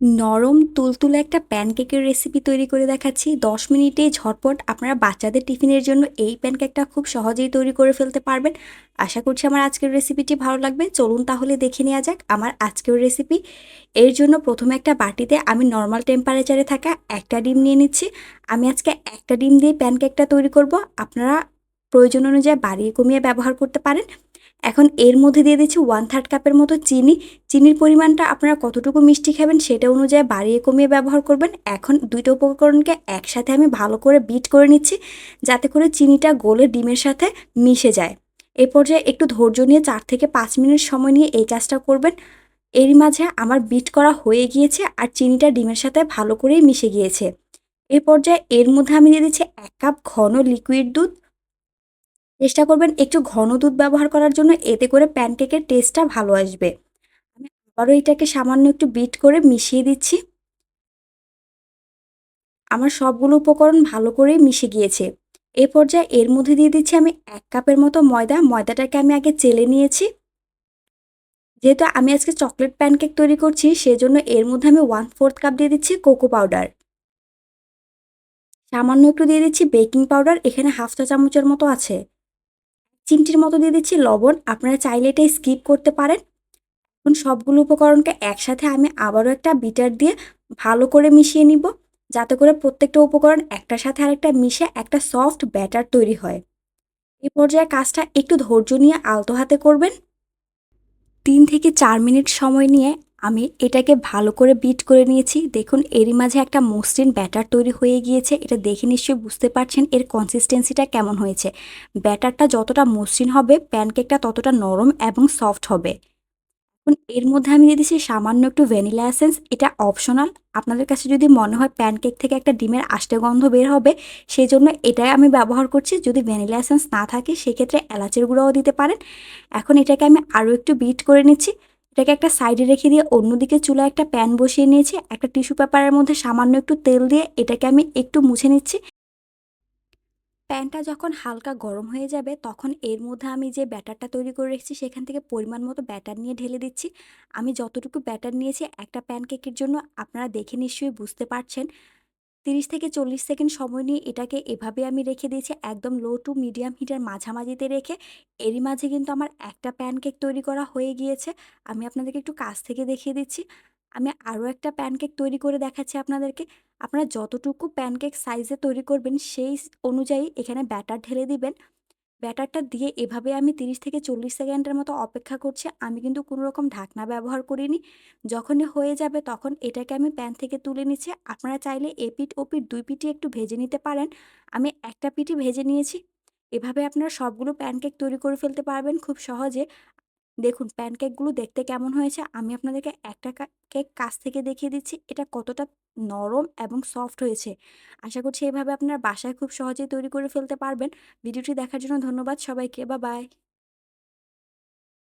নরম, তুলতুলে একটা প্যানকেকের রেসিপি তৈরি করে দেখাচ্ছি। দশ মিনিটে ঝটপট আপনারা বাচ্চাদের টিফিনের জন্য এই প্যানকেকটা খুব সহজেই তৈরি করে ফেলতে পারবেন। আশা করছি আমার আজকের রেসিপিটি ভালো লাগবে। চলুন তাহলে দেখে নেওয়া যাক আমার আজকের রেসিপি এর জন্য প্রথমে একটা বাটিতে আমি নর্মাল টেম্পারেচারে থাকা একটা ডিম নিয়ে নিচ্ছি। আমি আজকে একটা ডিম দিয়ে প্যানকেকটা তৈরি করব। আপনারা প্রয়োজন অনুযায়ী বাড়িয়ে কমিয়ে ব্যবহার করতে পারেন। এখন এর মধ্যে দিয়ে দিচ্ছি ওয়ান থার্ড কাপের মতো চিনি। চিনির পরিমাণটা আপনারা কতটুকু মিষ্টি খাবেন সেটা অনুযায়ী বাড়িয়ে কমিয়ে ব্যবহার করবেন। এখন দুইটা উপকরণকে একসাথে আমি ভালো করে বিট করে নিচ্ছি, যাতে করে চিনিটা গলে ডিমের সাথে মিশে যায়। এ পর্যায়ে একটু ধৈর্য নিয়ে চার থেকে পাঁচ মিনিট সময় নিয়ে এই কাজটা করবেন। এর মাঝে আমার বিট করা হয়ে গিয়েছে আর চিনিটা ডিমের সাথে ভালো করেই মিশে গিয়েছে। এ পর্যায়ে এর মধ্যে আমি দিয়ে দিচ্ছি এক কাপ ঘন লিকুইড দুধ। চেষ্টা করবেন একটু ঘন দুধ ব্যবহার করার জন্য, এতে করে প্যানকেকের টেস্টটা ভালো আসবে। আমি আবারও এটাকে সামান্য একটু বিট করে মিশিয়ে দিচ্ছি। আমার সবগুলো উপকরণ ভালো করেই মিশে গিয়েছে। এ পর্যায়ে এর মধ্যে দিয়ে দিচ্ছি আমি এক কাপের মতো ময়দা। ময়দাটাকে আমি আগে চেলে নিয়েছি। যেহেতু আমি আজকে চকলেট প্যানকেক তৈরি করছি, সেজন্য এর মধ্যে আমি ওয়ান ফোর্থ কাপ দিয়ে দিচ্ছি কোকো পাউডার সামান্য একটু দিয়ে দিচ্ছি বেকিং পাউডার এখানে হাফ চা চামচের মতো আছে। চিমটির মতো দিয়ে দিচ্ছি লবণ। আপনারা চাইলে এটা স্কিপ করতে পারেন। এখন সবগুলো উপকরণকে একসাথে আমি আবারও একটা বিটার দিয়ে ভালো করে মিশিয়ে নিব। যাতে করে প্রত্যেকটা উপকরণ একটার সাথে আরেকটা মিশে একটা সফট ব্যাটার তৈরি হয়। এই পর্যায়ে কাজটা একটু ধৈর্য নিয়ে আলতো হাতে করবেন। তিন থেকে চার মিনিট সময় নিয়ে আমি এটাকে ভালো করে বিট করে নিয়েছি। দেখুন, এরই মাঝে একটা মসৃণ ব্যাটার তৈরি হয়ে গিয়েছে। এটা দেখে নিশ্চয়ই বুঝতে পারছেন এর কনসিস্টেন্সিটা কেমন হয়েছে। ব্যাটারটা যতটা মসৃণ হবে প্যানকেকটা ততটা নরম এবং সফট হবে। এখন এর মধ্যে আমি দিয়ে দিচ্ছি সামান্য একটু ভ্যানিলা এসেন্স এটা অপশনাল আপনাদের কাছে যদি মনে হয় প্যানকেক থেকে একটা ডিমের আষ্টে গন্ধ বের হবে সেই জন্য এটাই আমি ব্যবহার করছি। যদি ভ্যানিলা এসেন্স না থাকে, সেক্ষেত্রে এলাচের গুঁড়াও দিতে পারেন। এখন এটাকে আমি আরও একটু বিট করে নিচ্ছি। এটাকে একটা সাইডে রেখে দিয়ে অন্যদিকে চুলায় একটা প্যান বসিয়ে নিয়েছি, একটা টিস্যু পেপারের মধ্যে সামান্য একটু তেল দিয়ে এটাকে আমি একটু মুছে নিচ্ছি। প্যানটা যখন হালকা গরম হয়ে যাবে, তখন এর মধ্যে আমি যে ব্যাটারটা তৈরি করে রেখেছি, সেখান থেকে পরিমাণ মতো ব্যাটার নিয়ে ঢেলে দিচ্ছি। আমি যতটুকু ব্যাটার নিয়েছি, একটা প্যানকেকের জন্য আপনারা দেখে নিশ্চয়ই বুঝতে পারছেন তিরিশ থেকে চল্লিশ সেকেন্ড সময় নিয়ে এটাকে এভাবে আমি রেখে দিয়েছি, একদম লো টু মিডিয়াম হিটার মাঝামাঝিতে রেখে। এরই মাঝে কিন্তু আমার একটা প্যানকেক তৈরি করা হয়ে গিয়েছে। আমি আপনাদেরকে একটু কাছ থেকে দেখিয়ে দিচ্ছি। আমি আরও একটা প্যানকেক তৈরি করে দেখাচ্ছি আপনাদেরকে। আপনারা যতটুকু প্যানকেক সাইজে তৈরি করবেন, সেই অনুযায়ী এখানে ব্যাটার ঢেলে দিবেন। ব্যাটারটা দিয়ে এভাবে আমি তিরিশ থেকে চল্লিশ সেকেন্ডের মতো অপেক্ষা করছি, আমি কিন্তু কোনো রকম ঢাকনা ব্যবহার করিনি। যখনই হয়ে যাবে তখন এটাকে আমি প্যান থেকে তুলে নিচ্ছি। আপনারা চাইলে এ পিঠ, ও পিঠ দুই পিঠই একটু ভেজে নিতে পারেন। আমি একটা পিঠই ভেজে নিয়েছি। এভাবে আপনারা সবগুলো প্যানকেক তৈরি করে ফেলতে পারবেন খুব সহজে। দেখুন প্যানকেকগুলো দেখতে কেমন হয়েছে, আমি আপনাদেরকে একটা কেক কাছ থেকে দেখিয়ে দিচ্ছি, এটা কতটা নরম এবং সফট হয়েছে। আশা করছি এভাবে আপনার বাসায় খুব সহজেই তৈরি করে ফেলতে পারবেন। ভিডিওটি দেখার জন্য ধন্যবাদ সবাইকে। বা বাই